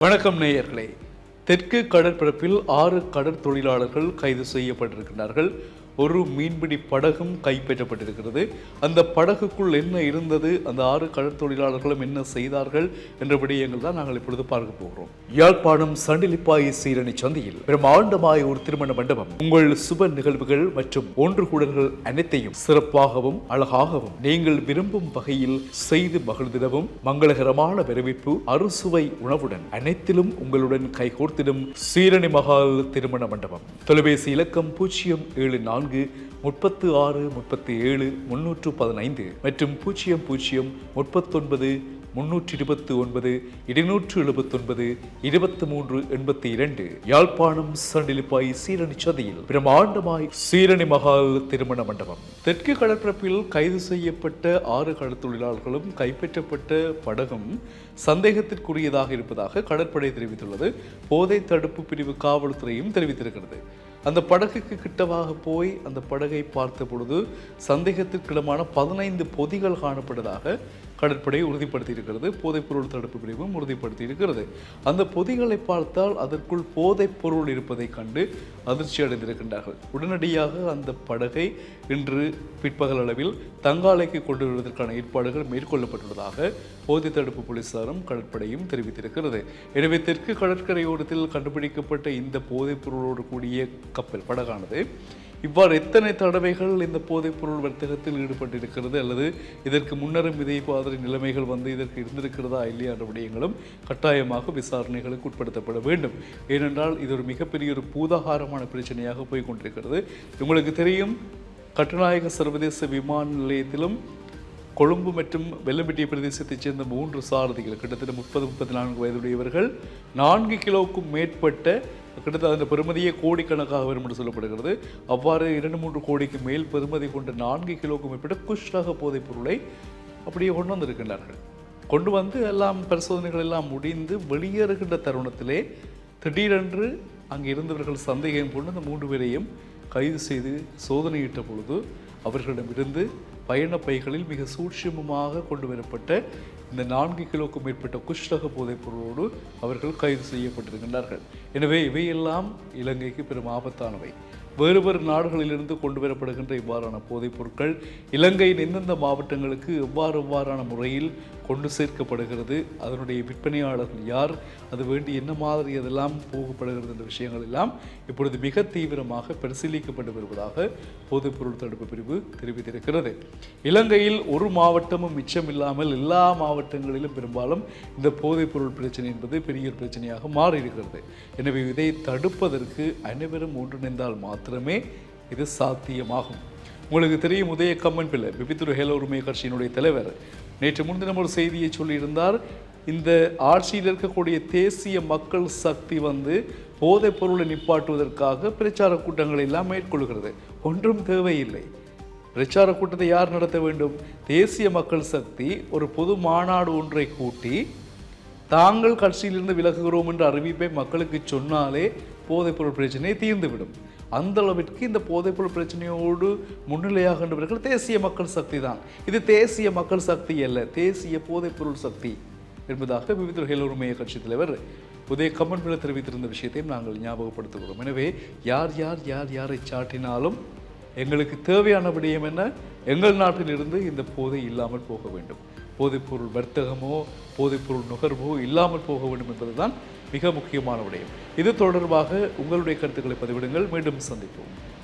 வணக்கம் நேயர்களே. தெற்கு கடற்பரப்பில் ஆறு கடற்தொழிலாளர்கள் கைது செய்யப்பட்டிருக்கிறார்கள் ஒரு மீன்பிடி படகும் கைப்பற்றப்பட்டிருக்கிறது. அந்த படகுக்குள் என்ன இருந்தது? அந்த ஆறு கடற்தொழிலாளர்களும் என்ன செய்தார்கள்? என்ற விடயங்கள் தான் நாங்கள் இப்பொழுது பார்க்க போகிறோம். யாழ்ப்பாணம் சண்டிலிப்பாய் சீரணி சந்தையில் பிரம்மாண்டமாய் ஒரு திருமண மண்டபம். உங்கள் சுப நிகழ்வுகள் மற்றும் ஒன்று கூடல்கள் அனைத்தையும் சிறப்பாகவும் அழகாகவும் நீங்கள் விரும்பும் வகையில் செய்து மகிழ்ந்திடவும் மங்களகரமான வரவேற்பு அறுசுவை உணவுடன் அனைத்திலும் உங்களுடன் கைகோர்த்திடும் சீரணி மகால் திருமண மண்டபம். தொலைபேசி இலக்கம் பூஜ்ஜியம் ஏழு நான்கு முப்பத்து ஆறு முப்பத்தி ஏழு முன்னூற்று பதினைந்து மற்றும் பூஜ்ஜியம் பூஜ்ஜியம் முப்பத்தொன்பது முன்னூற்றி இருபத்தி ஒன்பது இருநூற்று எழுபத்தொன்பது இருபத்தி மூன்று எண்பத்தி இரண்டு. யாழ்ப்பாணம் சண்டிலிப்பாய் சீரணி சதியில் பிரம்மாண்டமாய் சீரணி மகா திருமண மண்டபம். தெற்கு கடற்பரப்பில் கைது செய்யப்பட்ட ஆறு கடற்தொழிலாளர்களும் கைப்பற்றப்பட்ட படகும் சந்தேகத்திற்குரியதாக இருப்பதாக கடற்படை தெரிவித்துள்ளது. போதை தடுப்பு பிரிவு காவல்துறையும் தெரிவித்திருக்கிறது. அந்த படகுக்கு கிட்டவாக போய் அந்த படகை பார்த்த பொழுது சந்தேகத்திற்கிடமான பதினைந்து பொதிகள் காணப்பட்டதாக கடற்படை உறுதிப்படுத்தியிருக்கிறது போதைப்பொருள் தடுப்பு பிரிவும் உறுதிப்படுத்தியிருக்கிறது. அந்த பொதிகளை பார்த்தால் அதற்குள் போதைப்பொருள் இருப்பதை கண்டு அதிர்ச்சி அடைந்திருக்கின்றார்கள். உடனடியாக அந்த படகை இன்று பிற்பகல் அளவில் தங்காலைக்கு கொண்டு வருவதற்கான ஏற்பாடுகள் மேற்கொள்ளப்பட்டுள்ளதாக போதை தடுப்பு போலீசாரும் கடற்படையும் தெரிவித்திருக்கிறது. எனவே தெற்கு கடற்கரையோரத்தில் கண்டுபிடிக்கப்பட்ட இந்த போதைப்பொருளோடு கூடிய கப்பல் படகானது இவ்வாறு எத்தனை தடவைகள் இந்த போதைப்பொருள் வர்த்தகத்தில் ஈடுபட்டிருக்கிறது அல்லது இதற்கு முன்னரும் இதே மாதிரி நிலைமைகள் வந்து இதற்கு இருந்திருக்கிறதா இல்லையா என்ற விடயங்களும் கட்டாயமாக விசாரணைகளுக்கு உட்படுத்தப்பட வேண்டும். ஏனென்றால் இது ஒரு மிகப்பெரிய ஒரு பூதாகாரமான பிரச்சனையாக போய் கொண்டிருக்கிறது. உங்களுக்கு தெரியும் கட்டுநாயக சர்வதேச விமான நிலையத்திலும் கொழும்பு மற்றும் வெள்ளம்பட்டிய பிரதேசத்தைச் சேர்ந்த மூன்று சாரதிகள் கிட்டத்தட்ட முப்பது முப்பத்தி நான்கு வயதுடையவர்கள் நான்கு கிலோவுக்கும் மேற்பட்ட கிட்டத்தட்ட அந்த பெருமதியே கோடிக்கணக்காக வரும் என்று சொல்லப்படுகிறது. அவ்வாறு இரண்டு மூன்று கோடிக்கு மேல் பெருமதி கொண்ட நான்கு கிலோவுக்கு மேற்பட்ட குஷ் ரக போதைப் பொருளை அப்படியே கொண்டு வந்திருக்கின்றார்கள். கொண்டு வந்து எல்லாம் பரிசோதனைகள் எல்லாம் முடிந்து வெளியேறுகின்ற தருணத்திலே திடீரென்று அங்கே இருந்தவர்கள் சந்தேகம் கொண்டு அந்த மூன்று பேரையும் கைது செய்து சோதனையிட்ட பொழுது அவர்களிடமிருந்து பயண பைகளில் மிக சூட்சுமமாக கொண்டு வரப்பட்ட இந்த நான்கு கிலோக்கும் மேற்பட்ட குஷ்டக போதைப் பொருளோடு அவர்கள் கைது செய்யப்பட்டிருக்கின்றார்கள். எனவே இவையெல்லாம் இலங்கைக்கு பெரும் ஆபத்தானவை. வேறு வேறு நாடுகளிலிருந்து கொண்டு வரப்படுகின்ற இவ்வாறான போதைப் பொருட்கள் இலங்கையின் எந்தெந்த மாவட்டங்களுக்கு எவ்வாறு எவ்வாறான முறையில் கொண்டு சேர்க்கப்படுகிறது. அதனுடைய விற்பனையாளர்கள் யார்? அது வேண்டி என்ன மாதிரி அதெல்லாம் போகப்படுகிறது என்ற விஷயங்கள் எல்லாம் இப்பொழுது மிக தீவிரமாக பரிசீலிக்கப்பட்டு வருவதாக போதைப்பொருள் தடுப்பு பிரிவு தெரிவித்திருக்கிறது. இலங்கையில் ஒரு மாவட்டமும் மிச்சமில்லாமல் எல்லா மாவட்டங்களிலும் பெரும்பாலும் இந்த போதைப்பொருள் பிரச்சனை என்பது பெரிய ஒரு பிரச்சனையாக மாறியிருக்கிறது. எனவே இதை தடுப்பதற்கு அனைவரும் ஒன்றிணைந்தால் மாத்திரமே இது சாத்தியமாகும். உங்களுக்கு தெரியும் உதய கம்மன் பிள்ளை பிபித்துரு ஹேல உரிமை கட்சியினுடைய தலைவர் நேற்று முன்தினம் ஒரு செய்தியை சொல்லியிருந்தார். இந்த ஆட்சியில் இருக்கக்கூடிய தேசிய மக்கள் சக்தி வந்து போதைப் பொருளை நிப்பாட்டுவதற்காக பிரச்சார கூட்டங்களை எல்லாம் மேற்கொள்கிறது. ஒன்றும் தேவையில்லை. பிரச்சார கூட்டத்தை யார் நடத்த வேண்டும்? தேசிய மக்கள் சக்தி ஒரு பொது மாநாடு ஒன்றை கூட்டி தாங்கள் கட்சியிலிருந்து விலகுகிறோம் என்ற அறிவிப்பை மக்களுக்கு சொன்னாலே போதைப்பொருள் பிரச்சனை தீர்ந்துவிடும். அந்த அளவிற்கு இந்த போதைப்பொருள் பிரச்சனையோடு முன்னிலையாகின்றவர்கள் தேசிய மக்கள் சக்தி தான். இது தேசிய மக்கள் சக்தி அல்ல தேசிய போதைப்பொருள் சக்தி. என்பதாக விவித உரிமைய கட்சித் தலைவர் உதய கம்மன் பிள்ளை தெரிவித்திருந்த விஷயத்தையும் நாங்கள் ஞாபகப்படுத்துகிறோம். எனவே யார் யார் யார் யாரை சாட்டினாலும் எங்களுக்கு தேவையான விடயம் என்ன? எங்கள் நாட்டிலிருந்து இந்த போதை இல்லாமல் போக வேண்டும். போதைப்பொருள் வர்த்தகமோ போதைப்பொருள் நுகர்வோ இல்லாமல் போக வேண்டும் என்பதுதான் மிக முக்கியமான விடயம். இது தொடர்பாக உங்களுடைய கருத்துக்களை பதிவிடுங்கள். மீண்டும் சந்திப்போம்.